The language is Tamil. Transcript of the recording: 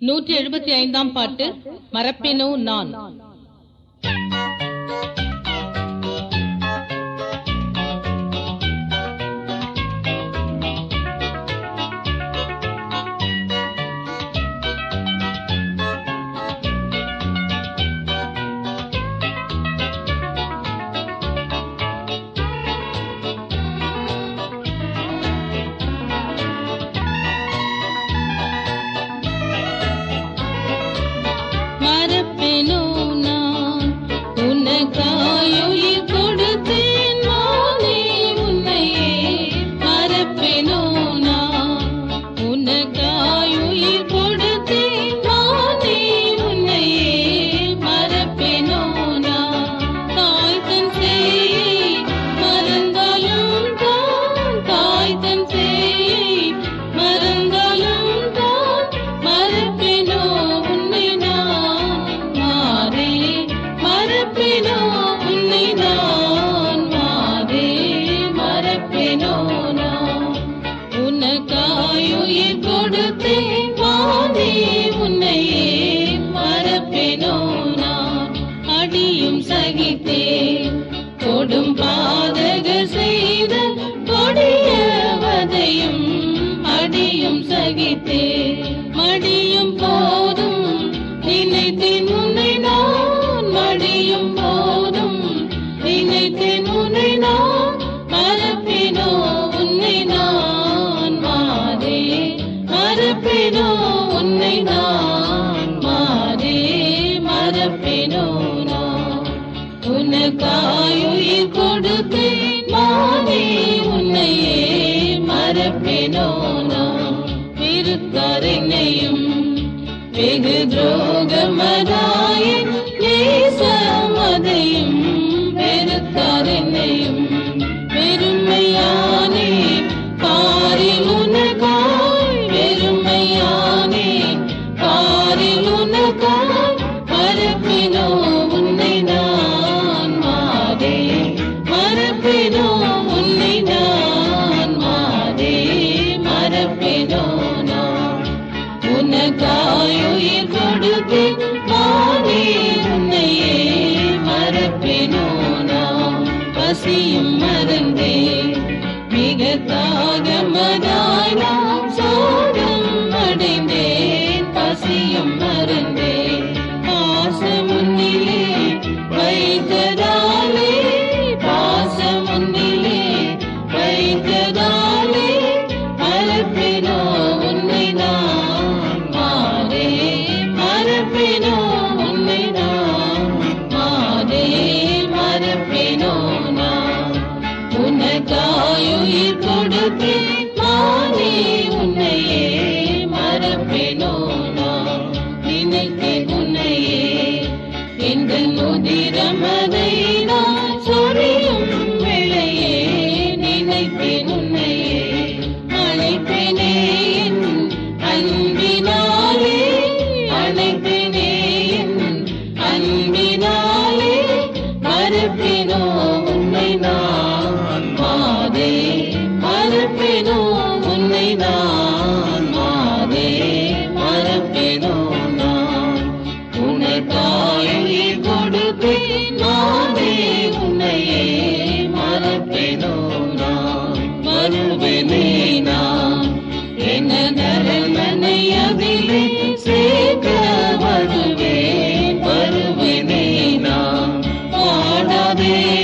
நூற்றி எழுபத்தி ஐந்தாம் பாட்டு மரப்பினோ நான். உனக்காயுயிர் உனக்காயுயிர் கொடுத்தேன் வானே உன்னையே மரப்பெனோ நான் அடியும் சகித்தேன் கொடும் பாதகர் செய்த கொடியவதையும் அடியும் சகித்தேன் மடியும் போதும் நினைத்தேன் உன்னை நான் மடியும் போதும் நினைத்தேன் உன்னை நான் மரப்பினோ நான் விருத்தார் என்னையும் வெகு துரோகமதாய உனக்காயுயிர் கொடுத்து மாறே உன்னையே மரப்பினோ நான் பசியும் மறந்தே மிக தாகமதாய் நான் சோகம் அடைந்தேன் பசியும் மறந்தேன் பாசமுன்னிலே வைத்ததாலே பாசமுன்னிலே வைத்ததாலே உன்னை நான். காற்றில் நானே உன்னையே மறப்பேனோ நான் நினைத்து உன்னையே என்று முதிரமதை நான் சொரியும் வேளையே நினைப்பேன் உன்னையே உன்னை நான்? மாதே Amen.